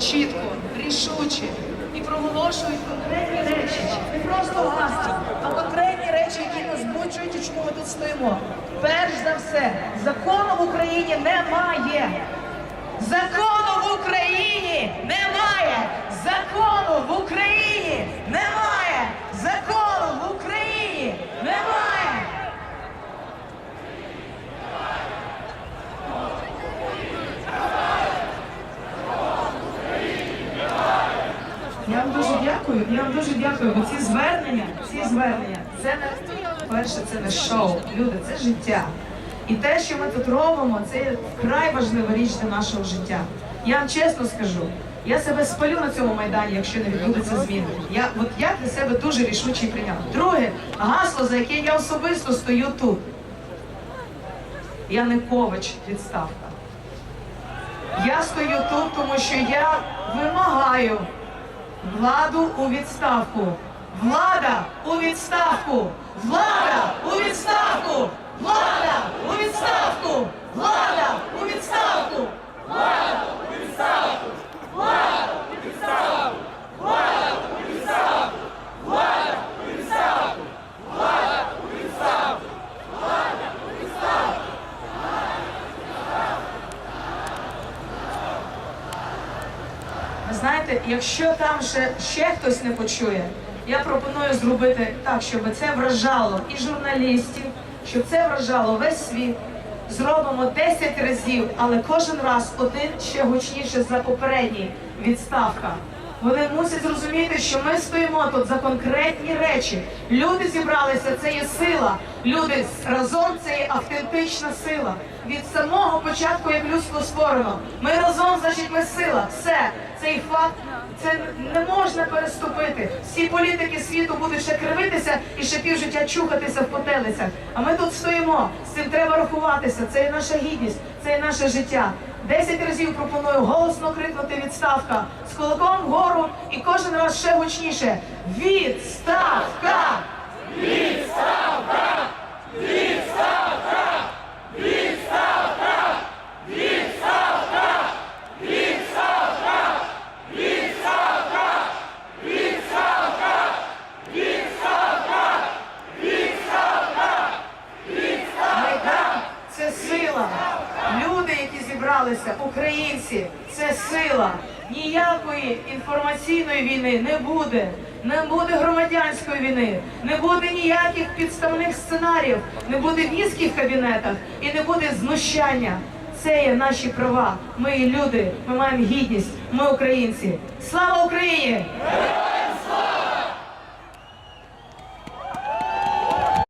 чітко, рішуче і проголошують конкретні речі. Не просто гасло, а конкретні речі, які нас збуджують і чому ми тут стоїмо. Перш за все, закону в Україні немає. Закону в Україні немає. Закону в Україні немає. Дякую. Я вам дуже дякую, бо ці звернення, ці звернення, це не перше, це не шоу. Люди, це життя. І те, що ми тут робимо, це вкрай важлива річ для нашого життя. Я вам чесно скажу, я себе спалю на цьому майдані, якщо не відбудеться зміни. Я от я для себе дуже рішуче прийняв. Друге, гасло, за яке я особисто стою тут. Янукович відставка. Я стою тут, тому що я вимагаю владу у відставку. Влада у відставку! Влада у відставку! Влада у відставку! Влада у відставку! Ви знаєте, якщо там ще, ще хтось не почує, я пропоную зробити так, щоб це вражало і журналістів, щоб це вражало весь світ. Зробимо 10 разів, але кожен раз один ще гучніше за попередній відставка. Вони мусять зрозуміти, що ми стоїмо тут за конкретні речі. Люди зібралися, це є сила. Люди разом це є автентична сила. Від самого початку, як людство створено, ми разом, значить, ми сила. Все, цей факт це не можна переступити. Всі політики світу будуть ще кривитися і ще півжиття чухатися в потелицях. А ми тут стоїмо. З цим треба рахуватися. Це є наша гідність, це є наше життя. Десять разів пропоную голосно крикнути відставка з кулаком вгору і кожен раз ще гучніше. Відставка! Майдан українці, це сила. Ніякої інформаційної війни не буде. Не буде громадянської війни, не буде ніяких підставних сценаріїв, не буде віскі в кабінетах і не буде знущання. Це є наші права. Ми люди, ми маємо гідність, ми українці. Слава Україні!